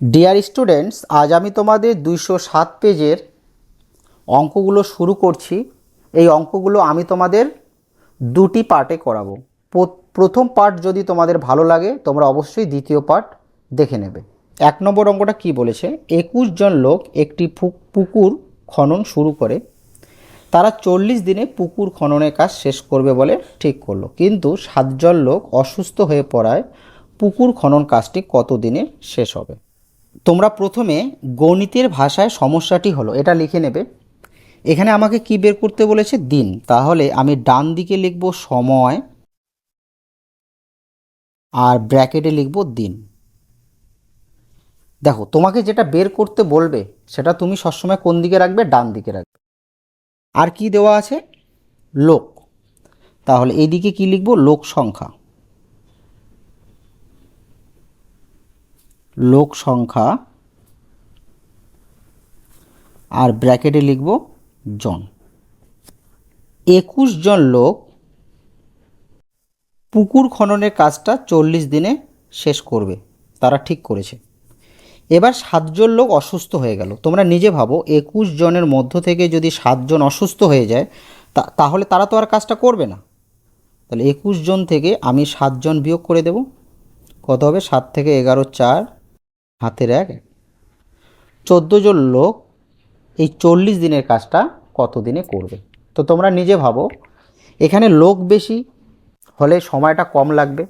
Dear students আজ আমি তোমাদের দুইশো সাত পেজের অঙ্কগুলো শুরু করছি। এই অঙ্কগুলো আমি তোমাদের দুটি পার্টে করাবো। প্রথম পার্ট যদি তোমাদের ভালো লাগে, তোমরা অবশ্যই দ্বিতীয় পার্ট দেখে নেবে। এক নম্বর অঙ্কটা কি বলেছে? একুশ জন লোক একটি পুকুর খনন শুরু করে। তারা চল্লিশ দিনে পুকুর খননের কাজ শেষ করবে বলে ঠিক করল। কিন্তু সাতজন লোক অসুস্থ হয়ে পড়ায় পুকুর খনন কাজটি কত দিনে শেষ হবে? তোমরা প্রথমে গণিতের ভাষায় সমস্যাটি হলো, এটা লিখে নেবে। এখানে আমাকে কি বের করতে বলেছে? দিন। তাহলে আমি ডান দিকে লিখব সময় আর ব্র্যাকেটে লিখব দিন। দেখো, তোমাকে যেটা বের করতে বলবে, সেটা তুমি সবসময় কোন দিকে রাখবে? ডান দিকে রাখবে। আর কি দেওয়া আছে? লোক। তাহলে এদিকে কি লিখব? লোক সংখ্যা। লোক সংখ্যা আর ব্র্যাকেটে লিখব জন। একুশ জন লোক পুকুর খননের কাজটা চল্লিশ দিনে শেষ করবে, তারা ঠিক করেছে। এবার সাতজন লোক অসুস্থ হয়ে গেল। তোমরা নিজে ভাবো, একুশ জনের মধ্য থেকে যদি সাতজন অসুস্থ হয়ে যায়, তা, তাহলে তারা তো আর কাজটা করবে না। তাহলে একুশ জন থেকে আমি সাতজন বিয়োগ করে দেব। কত হবে? সাত থেকে এগারো, চার হাতের এক। চোদ্দ জন লোক এই চল্লিশ দিনের কাজটা কত দিনে করবে? তো তোমরা নিজে ভাবো, এখানে লোক বেশি হলে সময়টা কম লাগবে।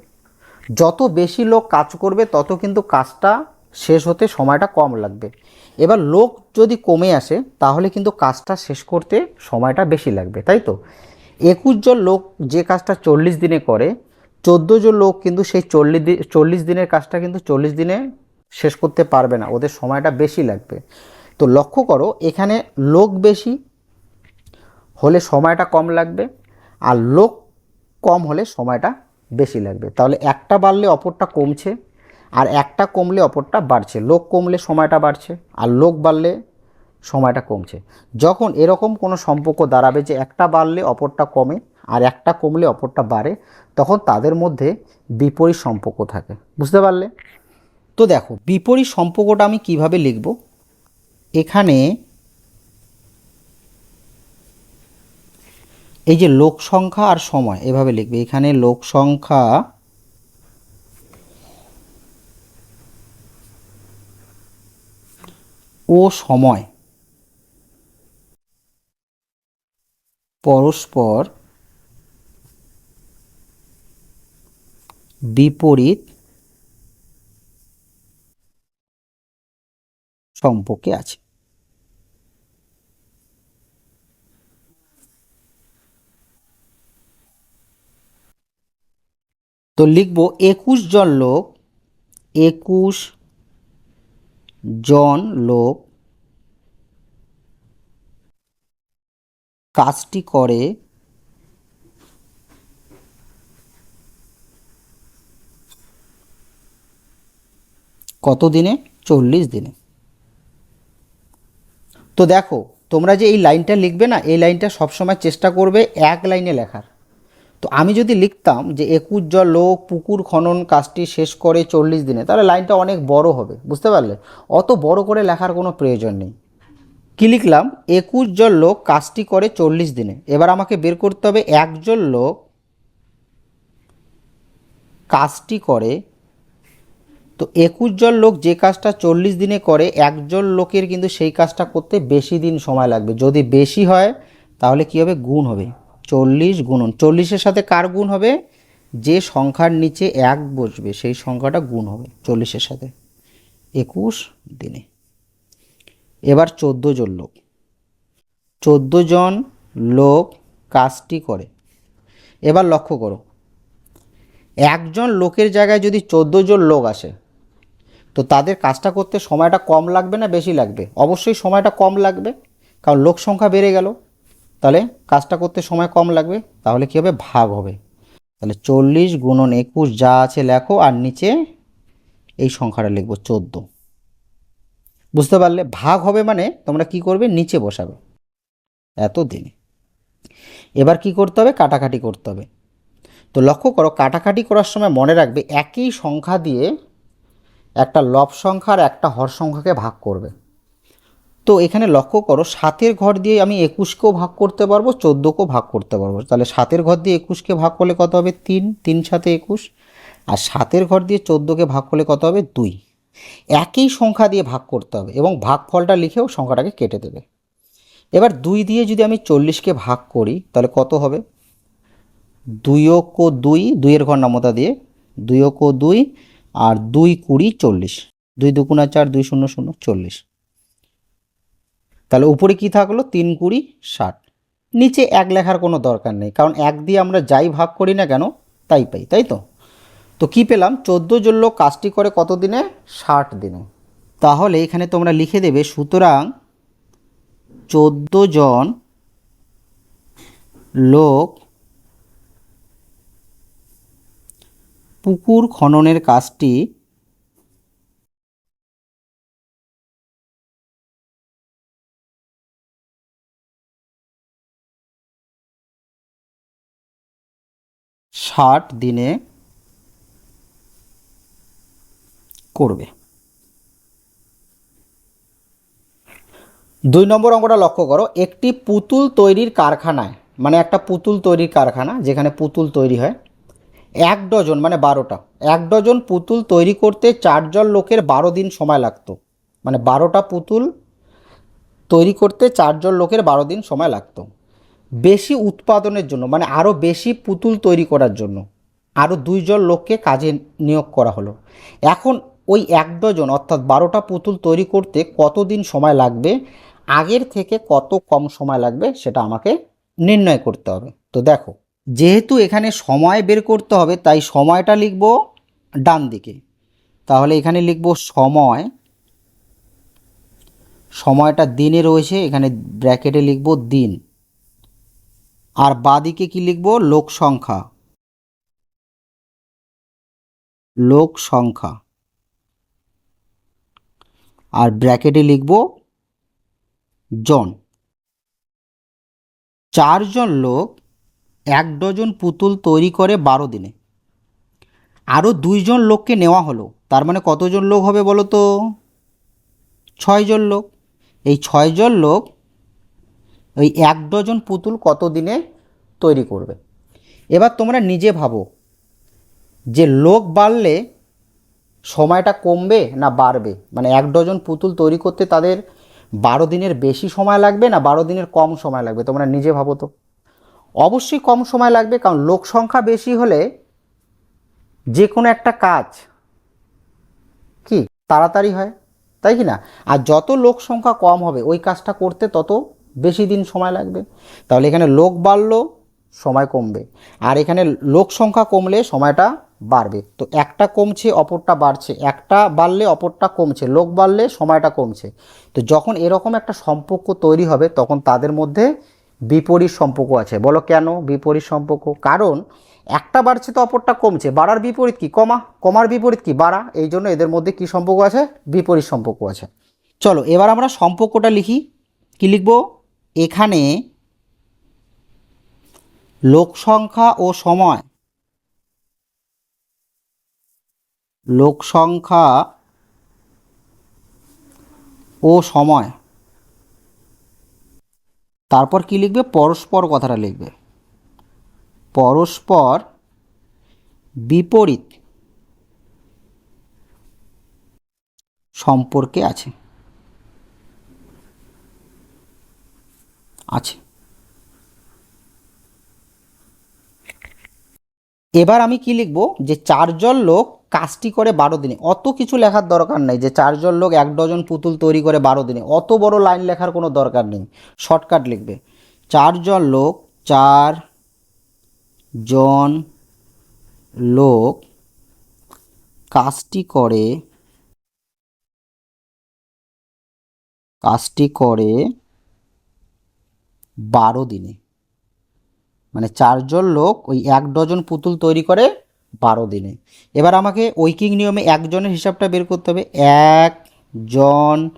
যত বেশি লোক কাজ করবে, তত কিন্তু কাজটা শেষ হতে সময়টা কম লাগবে। এবার লোক যদি কমে আসে, তাহলে কিন্তু কাজটা শেষ করতে সময়টা বেশি লাগবে, তাই তো? একুশ জন লোক যে কাজটা চল্লিশ দিনে করে, চোদ্দ জন লোক কিন্তু সেই চল্লিশ দিন চল্লিশ দিনের কাজটা কিন্তু চল্লিশ দিনে শেষ করতে পারবে না, ওদের সময়টা বেশি লাগবে। তো লক্ষ্য করো, এখানে লোক বেশি হলে সময়টা কম লাগবে আর লোক কম হলে সময়টা বেশি লাগবে। তাহলে একটা বাড়লে অপরটা কমছে আর একটা কমলে অপরটা বাড়ছে। লোক কমলে সময়টা বাড়ছে আর লোক বাড়লে সময়টা কমছে। যখন এরকম কোনো সম্পর্ক দাঁড়াবে যে একটা বাড়লে অপরটা কমে আর একটা কমলে অপরটা বাড়ে, তখন তাদের মধ্যে বিপরীত সম্পর্ক থাকে। বুঝতে পারলে? তো দেখো, বিপরীত সম্পর্কটা আমি কীভাবে লিখব? এখানে এই যে লোক সংখ্যা আর সময়, এভাবে লিখবে। এখানে লোক সংখ্যা ও সময় পরস্পর বিপরীত সম্পর্কে আছে। তো লিখব একুশ জন লোক, একুশ জন লোক কাজটি করে কত দিনে? চল্লিশ দিনে। তো দেখো, তোমরা যে এই লাইনটা লিখবে না, এই লাইনটা সবসময় চেষ্টা করবে এক লাইনে লেখার। তো আমি যদি লিখতাম যে একুশ জন লোক পুকুর খনন কাজটি শেষ করে চল্লিশ দিনে, তাহলে লাইনটা অনেক বড় হবে, বুঝতে পারলে? অত বড় করে লেখার কোনো প্রয়োজন নেই। কী লিখলাম? একুশ জন লোক কাজটি করে চল্লিশ দিনে। এবার আমাকে বের করতে হবে একজন লোক কাজটি করে তো একুশ জন লোক যে কাজটা চল্লিশ দিনে করে, একজন লোকের কিন্তু সেই কাজটা করতে বেশি দিন সময় লাগবে। যদি বেশি হয়, তাহলে কী হবে? গুণ হবে। চল্লিশ গুণন। চল্লিশের সাথে কার গুণ হবে? যে সংখ্যার নিচে এক বসবে, সেই সংখ্যাটা গুণ হবে চল্লিশের সাথে। একুশ দিনে। এবার চোদ্দ জন লোক। চোদ্দ জন লোক কাজটি করে। এবার লক্ষ্য করো। একজন লোকের জায়গায় যদি চোদ্দ জন লোক আসে তো তাদের কাজটা করতে সময়টা কম লাগবে না বেশি লাগবে? অবশ্যই সময়টা কম লাগবে, কারণ লোক সংখ্যা বেড়ে গেল। তাহলে কাজটা করতে সময় কম লাগবে, তাহলে কী হবে? ভাগ হবে। তাহলে চল্লিশ গুণন একুশ যা আছে লেখো, আর নিচে এই সংখ্যাটা লিখব চোদ্দ। বুঝতে পারলে? ভাগ হবে মানে তোমরা কি করবে? নিচে বসাবে। এত দিনে এবার কি করতে হবে? কাটাকাটি করতে হবে। তো লক্ষ্য করো, কাটাকাটি করার সময় মনে রাখবে, একই সংখ্যা দিয়ে একটা লব সংখ্যা আর একটা হর সংখ্যাকে ভাগ করবে। তো এখানে লক্ষ্য করো, সাতের ঘর দিয়ে আমি একুশকেও ভাগ করতে পারব, চোদ্দোকেও ভাগ করতে পারব। তাহলে সাতের ঘর দিয়ে একুশকে ভাগ করলে কত হবে? তিন তিন সাথে একুশ। আর সাতের ঘর দিয়ে চোদ্দোকে ভাগ করলে কত হবে? দুই। একই সংখ্যা দিয়ে ভাগ করতে হবে এবং ভাগফলটা লিখেও সংখ্যাটাকে কেটে দেবে। এবার দুই দিয়ে যদি আমি চল্লিশকে ভাগ করি, তাহলে কত হবে? দুইক দুই, দুইয়ের ঘর নামতা দিয়ে দুইক দুই আর দুই কুড়ি চল্লিশ। দুই দুগুণা চার, দুই শূন্য শূন্য চল্লিশ। তাহলে উপরে কি থাকল? তিন কুড়ি ষাট। নিচে এক লেখার কোনো দরকার নেই, কারণ এক দিয়ে আমরা যাই ভাগ করি না কেন, তাই পাই, তাই তো? তো কি পেলাম? চোদ্দ জন লোক কাজটি করে কত দিনে? ষাট দিনে। তাহলে এখানে তোমরা লিখে দেবে, সুতরাং চোদ্দ জন লোক পুকুর খননের কাজটি ষাট দিনে করবে। দুই নম্বর অঙ্কটা লক্ষ্য করো, একটি পুতুল তৈরির কারখানায় মানে একটা পুতুল তৈরির কারখানা, যেখানে পুতুল তৈরি হয় এক ডজন মানে বারোটা। এক ডজন পুতুল তৈরি করতে চারজন লোকের বারো দিন সময় লাগতো। মানে বারোটা পুতুল তৈরি করতে চারজন লোকের বারো দিন সময় লাগতো। বেশি উৎপাদনের জন্য মানে আরও বেশি পুতুল তৈরি করার জন্য আরও দুইজন লোককে কাজে নিয়োগ করা হলো। এখন ওই এক ডজন, অর্থাৎ বারোটা পুতুল তৈরি করতে কতদিন সময় লাগবে, আগের থেকে কত কম সময় লাগবে, সেটা আমাকে নির্ণয় করতে হবে। তো দেখো যেহেতু এখানে সময় বের করতে হবে, তাই সময়টা লিখব ডান দিকে। তাহলে এখানে লিখব সময়। সময়টা দিনে রয়েছে, এখানে ব্র্যাকেটে লিখব দিন। আর বাদিকে কি লিখব? লোক সংখ্যা। লোক সংখ্যা। আর ব্র্যাকেটে লিখব জন। চারজন লোক এক ডজন পুতুল তৈরি করে বারো দিনে। আরও দুইজন লোককে নেওয়া হলো। তার মানে কতজন লোক হবে বলো তো? ছয়জন লোক। এই ছয়জন লোক ওই এক ডজন পুতুল কত দিনে তৈরি করবে? এবার তোমরা নিজে ভাবো যে লোক বাড়লে সময়টা কমবে না বাড়বে? মানে এক ডজন পুতুল তৈরি করতে তাদের বারো দিনের বেশি সময় লাগবে না বারো দিনের কম সময় লাগবে? তোমরা নিজে ভাবো তো। অবশ্যই কম সময় লাগবে, কারণ লোক সংখ্যা বেশি হলে যে কোনো একটা কাজ কি তাড়াতাড়ি হয়, তাই কি না? আর যত লোক সংখ্যা কম হবে, ওই কাজটা করতে তত বেশি দিন সময় লাগবে। তাহলে এখানে লোক বাড়লো, সময় কমবে। আর এখানে লোক সংখ্যা কমলে সময়টা বাড়বে। তো একটা কমছে, অপরটা বাড়ছে। একটা বাড়লে অপরটা কমছে, লোক বাড়লে সময়টা কমছে। তো যখন এরকম একটা সম্পর্ক তৈরি হবে, তখন তাদের মধ্যে বিপরীত সম্পর্ক আছে। বলো কেন বিপরীত সম্পর্ক? কারণ একটা বাড়ছে তো অপরটা কমছে। বাড়ার বিপরীত কি? কমা। কমার বিপরীত কি? বাড়া। এই জন্য এদের মধ্যে কি সম্পর্ক আছে? বিপরীত সম্পর্ক আছে। চলো, এবার আমরা সম্পর্কটা লিখি। কি লিখব? এখানে লোক সংখ্যা ও সময়। লোক সংখ্যা ও সময়। তারপর কি লিখবে? পরস্পর কথাটা লিখবে। পরস্পর বিপরীত সম্পর্কে আছে। আছে। এবার আমি কি লিখব? যে চারজন লোক কাজটি করে বারো দিনে। অত কিছু লেখার দরকার নেই যে চারজন লোক এক ডজন পুতুল তৈরি করে বারো দিনে। অত বড় লাইন লেখার কোনো দরকার নেই। শর্টকাট লিখবে। চারজন লোক, চার জন লোক কাজটি করে কাজটি করে বারো দিনে। মানে চারজন লোক ওই এক ডজন পুতুল তৈরি করে বারো দিনে। এবার আমাকে ঐকিক নিয়মে একজনের হিসাবটা বের করতে হবে। একজন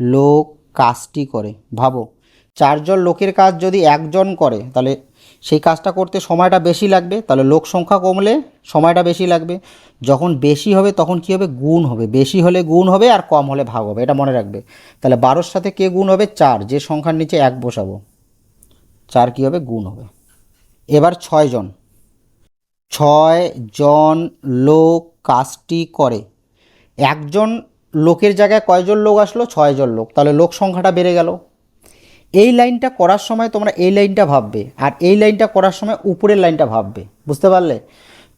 লোক কাজটি করে। ভাবো, চারজন লোকের কাজ যদি একজন করে, তাহলে সেই কাজটা করতে সময়টা বেশি লাগবে। তাহলে লোক সংখ্যা কমলে সময়টা বেশি লাগবে। যখন বেশি হবে, তখন কী হবে? গুণ হবে। বেশি হলে গুণ হবে আর কম হলে ভাগ হবে। এটা মনে রাখবে। তাহলে বারোর সাথে কে গুণ হবে? চার। যে সংখ্যার নিচে এক বসাবো, চার কী হবে? গুণ হবে। এবার ছয় জন ছয় জন লোক কাজটি করে। একজন লোকের জায়গায় কয়জন লোক আসলো? ছয়জন লোক। তাহলে লোক সংখ্যাটা বেড়ে গেল। এই লাইনটা করার সময় তোমরা এই লাইনটা ভাববে আর এই লাইনটা করার সময় উপরের লাইনটা ভাববে। বুঝতে পারলে?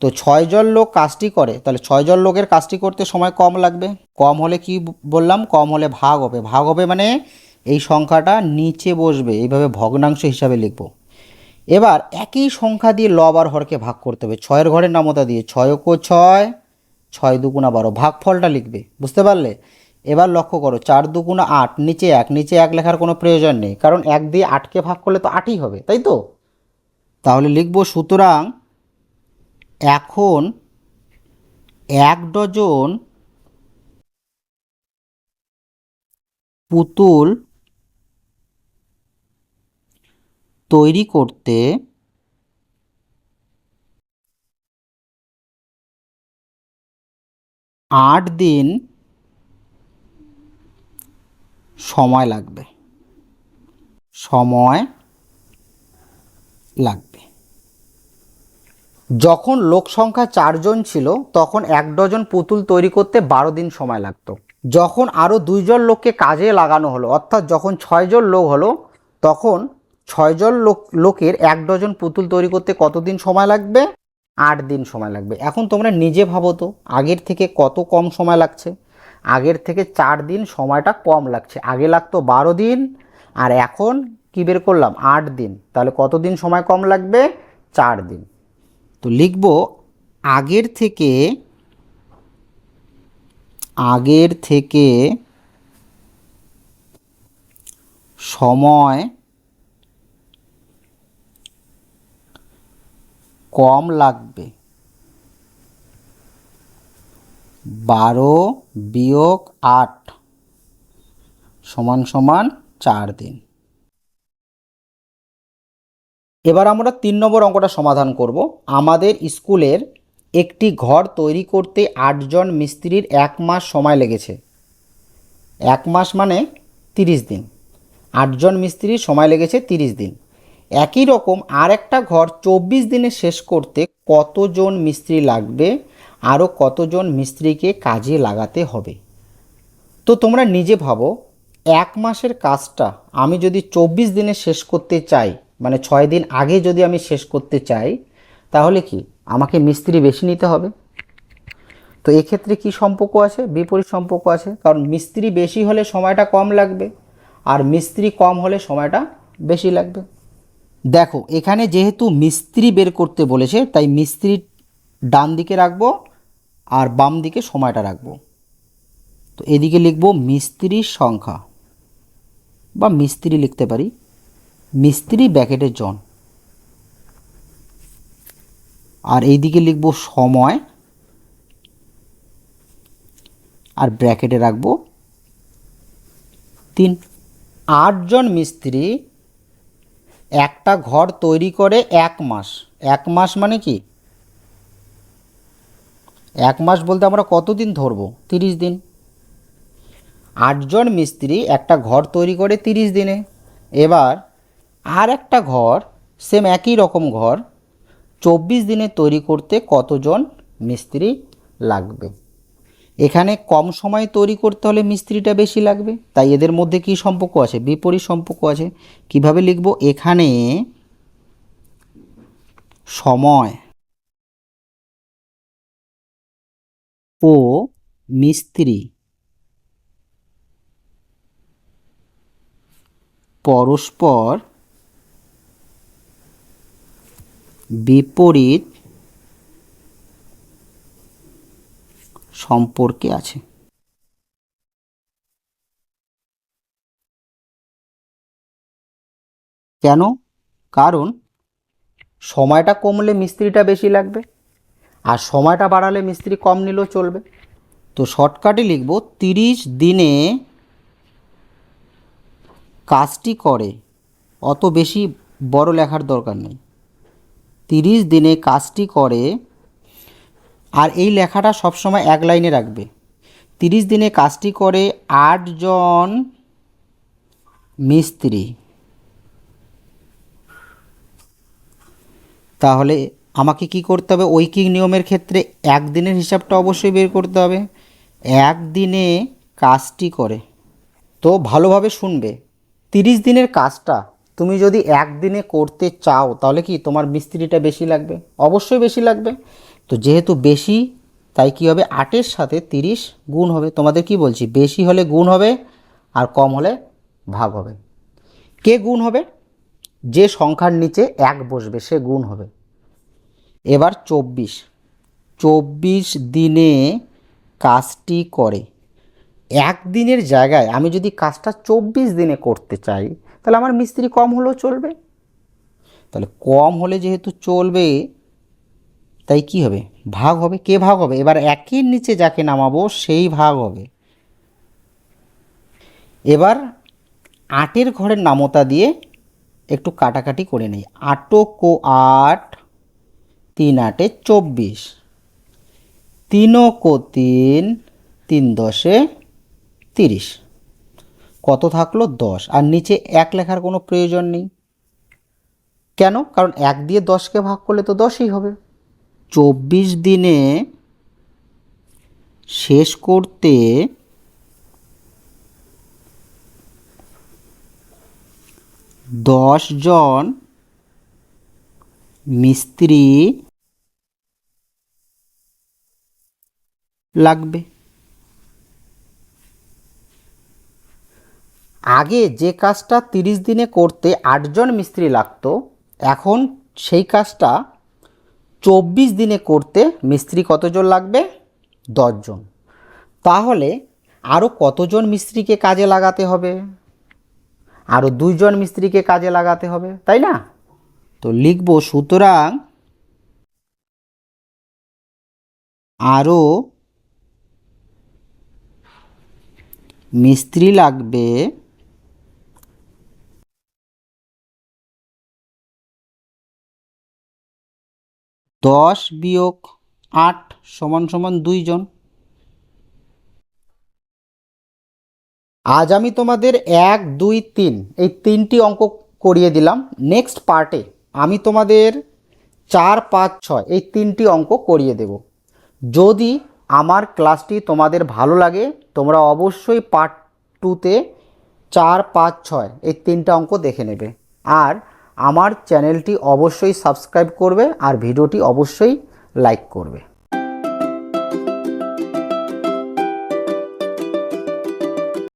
তো ছয়জন লোক কাজটি করে। তাহলে ছয়জন লোকের কাজটি করতে সময় কম লাগবে। কম হলে কি বললাম? কম হলে ভাগ হবে। ভাগ হবে মানে এই সংখ্যাটা নিচে বসবে। এইভাবে ভগ্নাংশ হিসাবে লিখব। এবার একই সংখ্যা দিয়ে লব আর হরকে ভাগ করতে হবে। ছয়ের ঘরের নামতা দিয়ে ছয় কো ছয় ছয় দুগুণা বারো। ভাগফলটা লিখবে, বুঝতে পারলে? এবার লক্ষ্য করো, চার দুগুণা আট, নিচে এক নিচে এক লেখার কোনো প্রয়োজন নেই। কারণ এক দিয়ে আটকে ভাগ করলে তো আটই হবে, তাই তো? তাহলে লিখব, সুতরাং এখন এক ডজন পুতুল তৈরি করতে আট দিন সময় লাগবে। সময় লাগবে। যখন লোক সংখ্যা চারজন ছিল, তখন এক ডজন পুতুল তৈরি করতে বারো দিন সময় লাগতো। যখন আরও দুইজন লোককে কাজে লাগানো হলো, অর্থাৎ যখন ছয়জন লোক হলো, তখন ছয়জন লোক, লোকের এক ডজন পুতুল তৈরি করতে কতদিন সময় লাগবে? আট দিন সময় লাগবে। এখন তোমরা নিজে ভাবো তো, আগের থেকে কত কম সময় লাগছে? আগের থেকে চার দিন সময়টা কম লাগছে। আগে লাগতো বারো দিন, আর এখন কি বের করলাম? আট দিন। তাহলে কত দিন সময় কম লাগবে? চার দিন। তো লিখব, আগের থেকে আগের থেকে সময় কম লাগবে। বারো বিয়োগ আট সমান সমান চার দিন। এবার আমরা তিন নম্বর অঙ্কটা সমাধান করব। আমাদের স্কুলের একটি ঘর তৈরি করতে আটজন মিস্ত্রির এক মাস সময় লেগেছে। এক মাস মানে তিরিশ দিন। আটজন মিস্ত্রির সময় লেগেছে তিরিশ দিন। একই রকম আর একটা ঘর চব্বিশ দিনে শেষ করতে কতজন মিস্ত্রি লাগবে? আরও কতজন মিস্ত্রিকে কাজে লাগাতে হবে? তো তোমরা নিজে ভাবো, এক মাসের কাজটা আমি যদি চব্বিশ দিনে শেষ করতে চাই মানে ছয় দিন আগে যদি আমি শেষ করতে চাই, তাহলে কি আমাকে মিস্ত্রি বেশি নিতে হবে? তো এক্ষেত্রে কি সম্পর্ক আছে? বিপরীত সম্পর্ক আছে। কারণ মিস্ত্রি বেশি হলে সময়টা কম লাগবে, আর মিস্ত্রি কম হলে সময়টা বেশি লাগবে। দেখো, এখানে যেহেতু মিস্ত্রি বের করতে বলেছে, তাই মিস্ত্রি ডান দিকে রাখব আর বাম দিকে সময়টা রাখব। তো এদিকে লিখব মিস্ত্রির সংখ্যা, বা মিস্ত্রি লিখতে পারি, মিস্ত্রি ব্যাকেটের জন। আর এইদিকে লিখব সময়, আর ব্র্যাকেটে রাখব তিন। আটজন মিস্ত্রি একটা ঘর তৈরি করে এক মাস। এক মাস মানে কি? এক মাস বলতে আমরা কতদিন ধরবো? তিরিশ দিন। আটজন মিস্ত্রি একটা ঘর তৈরি করে তিরিশ দিনে। এবার আর একটা ঘর সেম একই রকম ঘর, চব্বিশ দিনে তৈরি করতে কতজন মিস্ত্রি লাগবে? এখানে কম সময় তৈরি করতে হলে মিস্ত্রিটা বেশি লাগবে। তাই এদের মধ্যে কি সম্পর্ক আছে? বিপরীত সম্পর্ক আছে। কীভাবে লিখব? এখানে সময় ও মিস্ত্রি পরস্পর বিপরীত সম্পর্কে আছে। কেন? কারণ সময়টা কমলে মিস্ত্রিটা বেশি লাগবে আর সময়টা বাড়ালে মিস্ত্রি কম নিলেও চলবে। তো শর্টকাটে লিখব, তিরিশ দিনে কাজটি করে, অত বেশি বড় লেখার দরকার নেই। তিরিশ দিনে কাজটি করে আর এই লেখাটা সবসময় এক লাইনে রাখবে। তিরিশ দিনে কাজটি করে আটজন মিস্ত্রি। তাহলে আমাকে কি করতে হবে? ঐকিক নিয়মের ক্ষেত্রে একদিনের হিসাবটা অবশ্যই বের করতে হবে। একদিনে কাজটি করে। তো ভালোভাবে শুনবে। তিরিশ দিনের কাজটা তুমি যদি একদিনে করতে চাও, তাহলে কি তোমার মিস্ত্রিটা বেশি লাগবে? অবশ্যই বেশি লাগবে। তো যেহেতু বেশি, তাই কি হবে? আটের সাথে তিরিশ গুণ হবে। তোমাদের কি বলছি? বেশি হলে গুণ হবে আর কম হলে ভাগ হবে। কে গুণ হবে? যে সংখ্যার নিচে এক বসবে, সে গুণ হবে। এবার চব্বিশ। চব্বিশ দিনে কাজটি করে। একদিনের জায়গায় আমি যদি কাজটা চব্বিশ দিনে করতে চাই, তাহলে আমার মিস্ত্রি কম হলেও চলবে। তাহলে কম হলে যেহেতু চলবে তাই কি হবে? ভাগ হবে। কে ভাগ হবে? এবার একের নিচে যাকে নামাবো, সেই ভাগ হবে। এবার আটের ঘরের নামতা দিয়ে একটু কাটাকাটি করে নেই। আটো কো আট, তিন আটে চব্বিশ। তিনও কো তিন তিন দশে তিরিশ। কত থাকল? দশ। আর নিচে এক লেখার কোনো প্রয়োজন নেই। কেন? কারণ এক দিয়ে দশকে ভাগ করলে তো দশই হবে। চব্বিশ দিনে শেষ করতে দশ জন মিস্ত্রি লাগবে। আগে যে কাজটা তিরিশ দিনে করতে আটজন মিস্ত্রি লাগতো, এখন সেই কাজটা চব্বিশ দিনে করতে মিস্ত্রি কতজন লাগবে? দশজন। তাহলে আরও কতজন মিস্ত্রিকে কাজে লাগাতে হবে? আরও দুইজন মিস্ত্রিকে কাজে লাগাতে হবে, তাই না? তো লিখব, সুতরাং আরও মিস্ত্রি লাগবে দশ বিয়োগ আট সমান সমান দুইজন আজ আমি তোমাদের এক, দুই, তিন, এই তিনটি অঙ্ক করিয়ে দিলাম। নেক্সট পার্টে আমি তোমাদের চার, পাঁচ, ছয় এই তিনটি অঙ্ক করিয়ে দেব। যদি আমার ক্লাসটি তোমাদের ভালো লাগে, তোমরা অবশ্যই পার্ট টুতে চার, পাঁচ, ছয় এই তিনটা অঙ্ক দেখে নেবে। আর আমার চ্যানেলটি অবশ্যই সাবস্ক্রাইব করবে আর ভিডিওটি অবশ্যই লাইক করবে।